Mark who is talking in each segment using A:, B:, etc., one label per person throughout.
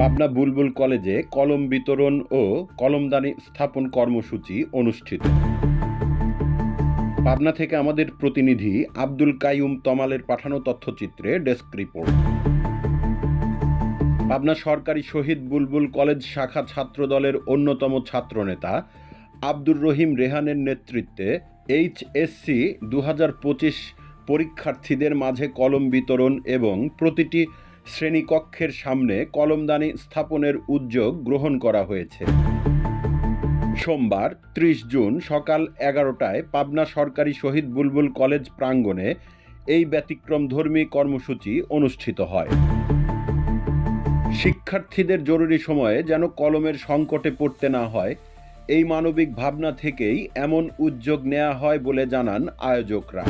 A: পাবনা বুলবুল কলেজে কলম বিতরণ ও কলমদানি স্থাপন কর্মসূচি অনুষ্ঠিত পাবনা থেকে আমাদের প্রতিনিধি আব্দুল কাইম তমালের পাঠানো তথ্যচিত্রে ডেস্ক রিপোর্ট পাবনা সরকারি শহীদ বুলবুল কলেজ শাখা ছাত্র দলের অন্যতম ছাত্রনেতা আব্দুর রহিম রেহানের নেতৃত্বে এইচএসসি দু পরীক্ষার্থীদের মাঝে কলম বিতরণ এবং প্রতিটি শ্রেণীকক্ষের সামনে কলমদানি স্থাপনের উদ্যোগ গ্রহণ করা হয়েছে সোমবার ত্রিশ জুন সকাল এগারোটায় পাবনা সরকারি শহীদ বুলবুল কলেজ প্রাঙ্গণে এই ব্যতিক্রমধর্মী কর্মসূচি অনুষ্ঠিত হয় শিক্ষার্থীদের জরুরি সময়ে যেন কলমের সংকটে পড়তে না হয় এই মানবিক ভাবনা থেকেই এমন উদ্যোগ নেওয়া হয় বলে জানান আয়োজকরা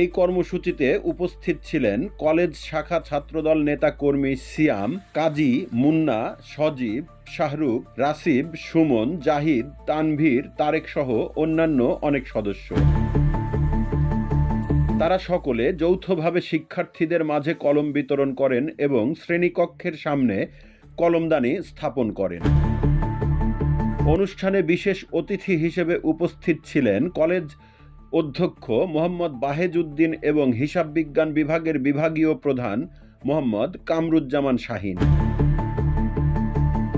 A: এই কর্মসূচিতে উপস্থিত ছিলেন কলেজ শাখা ছাত্রদল নেতা কর্মী সিয়াম কাজী মুন্না সজীব শাহরুখ রাসিব সুমন জাহিদ তানভীর তারেক সহ অন্যান্য অনেক সদস্য তারা সকলে যৌথভাবে শিক্ষার্থীদের মাঝে কলম বিতরণ করেন এবং শ্রেণীকক্ষের সামনে কলমদানি স্থাপন করেন অনুষ্ঠানে বিশেষ অতিথি হিসেবে উপস্থিত ছিলেন কলেজ অধ্যক্ষ মোহাম্মদ বাহেজউদ্দিন এবং হিসাব বিজ্ঞান বিভাগের বিভাগীয় প্রধান মোহাম্মদ কামরুজ্জামান শাহিন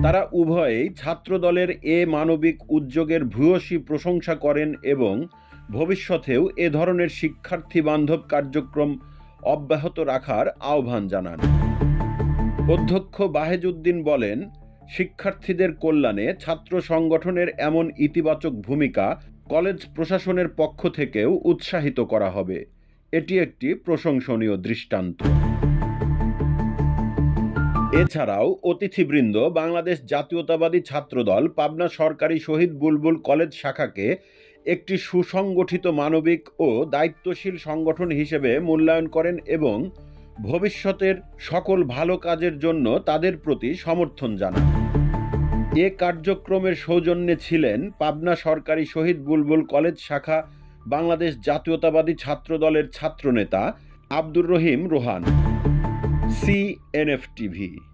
A: তারা উভয়েই ছাত্রদলের এ মানবিক উদ্যোগের ভূয়সী প্রশংসা করেন এবং ভবিষ্যতেও এ ধরনের শিক্ষার্থী বান্ধব কার্যক্রম অব্যাহত রাখার আহ্বান জানান অধ্যক্ষ বাহেজউদ্দিন বলেন শিক্ষার্থীদের কল্যাণে ছাত্র সংগঠনের এমন ইতিবাচক ভূমিকা কলেজ প্রশাসনের পক্ষ থেকেও উৎসাহিত করা হবে এটি একটি প্রশংসনীয় দৃষ্টান্ত এছাড়াও অতিথিবৃন্দ বাংলাদেশ জাতীয়তাবাদী ছাত্রদল পাবনা সরকারি শহীদ বুলবুল কলেজ শাখাকে একটি সুসংগঠিত মানবিক ও দায়িত্বশীল সংগঠন হিসেবে মূল্যায়ন করেন এবং ভবিষ্যতের সকল ভালো কাজের জন্য তাদের প্রতি সমর্থন জানান এ কার্যক্রমের সৌজন্যে ছিলেন পাবনা সরকারি শহীদ বুলবুল কলেজ শাখা বাংলাদেশ জাতীয়তাবাদী ছাত্র দলের ছাত্রনেতা আব্দুর রহিম রোহান সিএনএফ টিভি